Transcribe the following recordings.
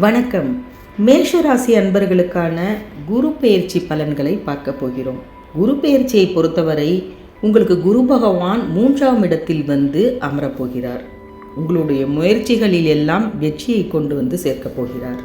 வணக்கம். மேஷராசி அன்பர்களுக்கான குரு பெயர்ச்சி பலன்களை பார்க்க போகிறோம். குரு பெயர்ச்சியை பொறுத்தவரை உங்களுக்கு குரு பகவான் மூன்றாம் இடத்தில் வந்து அமரப் போகிறார். உங்களுடைய முயற்சிகளில் எல்லாம் வெற்றியை கொண்டு வந்து சேர்க்கப் போகிறார்.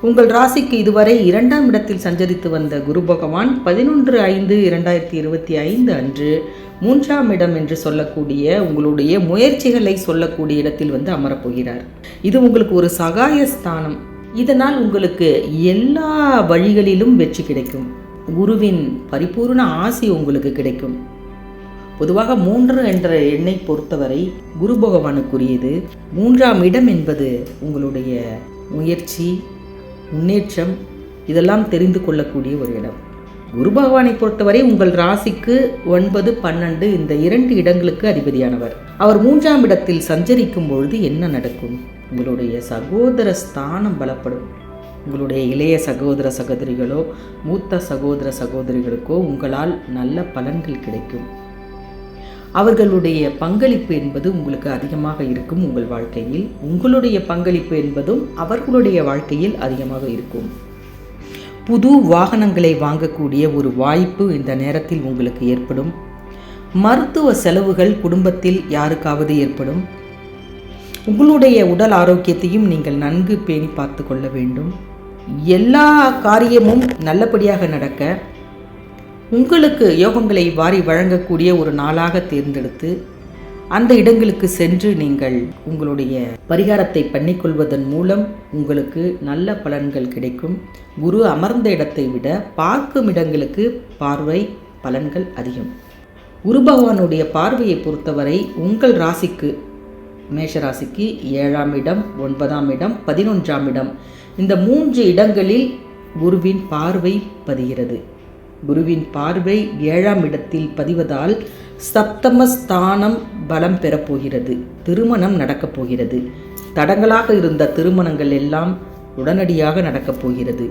உங்கள் ராசிக்கு இதுவரை இரண்டாம் இடத்தில் சஞ்சரித்து வந்த குரு பகவான் பதினொன்று ஐந்து இரண்டாயிரத்தி இருபத்தி ஐந்து அன்று மூன்றாம் இடம் என்று சொல்லக்கூடிய உங்களுடைய முயற்சிகளை சொல்லக்கூடிய இடத்தில் வந்து அமரப்போகிறார். இது உங்களுக்கு ஒரு சகாய ஸ்தானம். இதனால் உங்களுக்கு எல்லா வழிகளிலும் வெற்றி கிடைக்கும். குருவின் பரிபூர்ண ஆசி உங்களுக்கு கிடைக்கும். பொதுவாக மூன்று என்ற எண்ணை பொறுத்தவரை குரு பகவானுக்குரியது. மூன்றாம் இடம் என்பது உங்களுடைய முயற்சி முன்னேற்றம் இதெல்லாம் தெரிந்து கொள்ளக்கூடிய ஒரு இடம். குரு பகவானை பொறுத்தவரை உங்கள் ராசிக்கு ஒன்பது பன்னெண்டு இந்த இரண்டு இடங்களுக்கு அதிபதியானவர். அவர் மூன்றாம் இடத்தில் சஞ்சரிக்கும் பொழுது என்ன நடக்கும்? உங்களுடைய சகோதர ஸ்தானம் பலப்படும். உங்களுடைய இளைய சகோதர சகோதரிகளோ மூத்த சகோதர சகோதரிகளுக்கோ உங்களால் நல்ல பலன்கள் கிடைக்கும். அவர்களுடைய பங்களிப்பு என்பது உங்களுக்கு அதிகமாக இருக்கும் உங்கள் வாழ்க்கையில். உங்களுடைய பங்களிப்பு என்பதும் அவர்களுடைய வாழ்க்கையில் அதிகமாக இருக்கும். புது வாகனங்களை வாங்கக்கூடிய ஒரு வாய்ப்பு இந்த நேரத்தில் உங்களுக்கு ஏற்படும். மருத்துவ செலவுகள் குடும்பத்தில் யாருக்காவது ஏற்படும். உங்களுடைய உடல் ஆரோக்கியத்தையும் நீங்கள் நன்கு பேணி பார்த்து கொள்ள வேண்டும். எல்லா காரியமும் நல்லபடியாக நடக்க உங்களுக்கு யோகங்களை வாரி வழங்கக்கூடிய ஒரு நாளாக தேர்ந்தெடுத்து அந்த இடங்களுக்கு சென்று நீங்கள் உங்களுடைய பரிகாரத்தை பண்ணிக்கொள்வதன் மூலம் உங்களுக்கு நல்ல பலன்கள் கிடைக்கும். குரு அமர்ந்த இடத்தை விட பார்க்கும் இடங்களுக்கு பார்வை பலன்கள் அதிகம். குரு பகவானுடைய பார்வையை பொறுத்தவரை உங்கள் ராசிக்கு மேஷ ராசிக்கு ஏழாம் இடம் ஒன்பதாம் இடம் பதினொன்றாம் இடம். இந்த மூன்று இடங்களில் குருவின் பார்வை பதிகிறது. குருவின் பார்வை ஏழாம் இடத்தில் பதிவதால் சப்தமஸ்தானம் பலம் பெறப்போகிறது திருமணம் நடக்கப் போகிறது. தடங்களாக இருந்த திருமணங்கள் எல்லாம் உடனடியாக நடக்கப் போகிறது.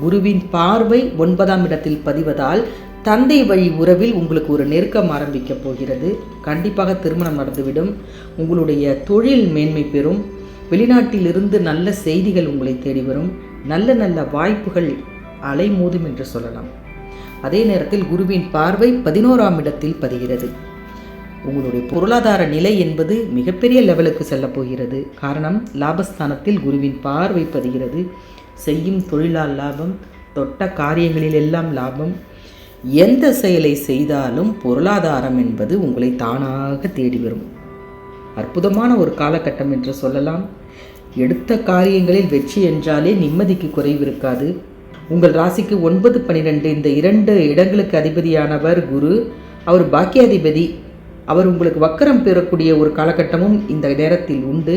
குருவின் பார்வை ஒன்பதாம் இடத்தில் பதிவதால் தந்தை வழி உறவில் உங்களுக்கு ஒரு நெருக்கம் ஆரம்பிக்க போகிறது. கண்டிப்பாக திருமணம் நடந்துவிடும். உங்களுடைய தொழில் மேன்மை பெறும். வெளிநாட்டிலிருந்து நல்ல செய்திகள் உங்களை தேடி வரும். நல்ல நல்ல வாய்ப்புகள் அலைமோதும் என்று சொல்லலாம். அதே நேரத்தில் குருவின் பார்வை பதினோராம் இடத்தில் பதிகிறது. உங்களுடைய பொருளாதார நிலை என்பது மிகப்பெரிய லெவலுக்கு செல்லப்போகிறது காரணம் லாபஸ்தானத்தில் குருவின் பார்வை பதிகிறது. செய்யும் தொழிலால் லாபம் தொட்ட காரியங்களில் எல்லாம் லாபம். எந்த செயலை செய்தாலும் பொருளாதாரம் என்பது உங்களை தானாக தேடி வரும். அற்புதமான ஒரு காலகட்டம் என்று சொல்லலாம். எடுத்த காரியங்களில் வெற்றி என்றாலே நிம்மதிக்கு குறைவு இருக்காது. உங்கள் ராசிக்கு ஒன்பது பன்னிரெண்டு இந்த இரண்டு இடங்களுக்கு அதிபதியானவர் குரு. அவர் பாக்கியாதிபதி. அவர் உங்களுக்கு வக்கரம் பெறக்கூடிய ஒரு காலகட்டமும் இந்த நேரத்தில் உண்டு.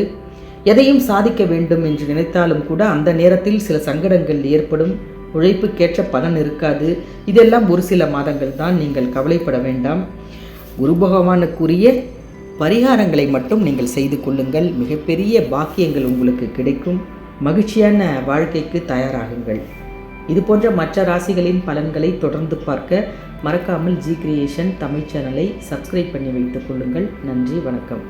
எதையும் சாதிக்க வேண்டும் என்று நினைத்தாலும் கூட அந்த நேரத்தில் சில சங்கடங்கள் ஏற்படும். உழைப்புக்கேற்ற பலன் இருக்காது. இதெல்லாம் ஒரு சில மாதங்கள் தான் நீங்கள் கவலைப்பட வேண்டாம். குரு பகவானுக்குரிய பரிகாரங்களை மட்டும் நீங்கள் செய்து கொள்ளுங்கள். மிகப்பெரிய பாக்கியங்கள் உங்களுக்கு கிடைக்கும். மகிழ்ச்சியான வாழ்க்கைக்கு தயாராகுங்கள். இது போன்ற மற்ற ராசிகளின் பலன்களை தொடர்ந்து பார்க்க மறக்காமல் ஜி கிரியேஷன் தமிழ் சேனலை சப்ஸ்கிரைப் பண்ணி வைத்துக் கொள்ளுங்கள். நன்றி வணக்கம்.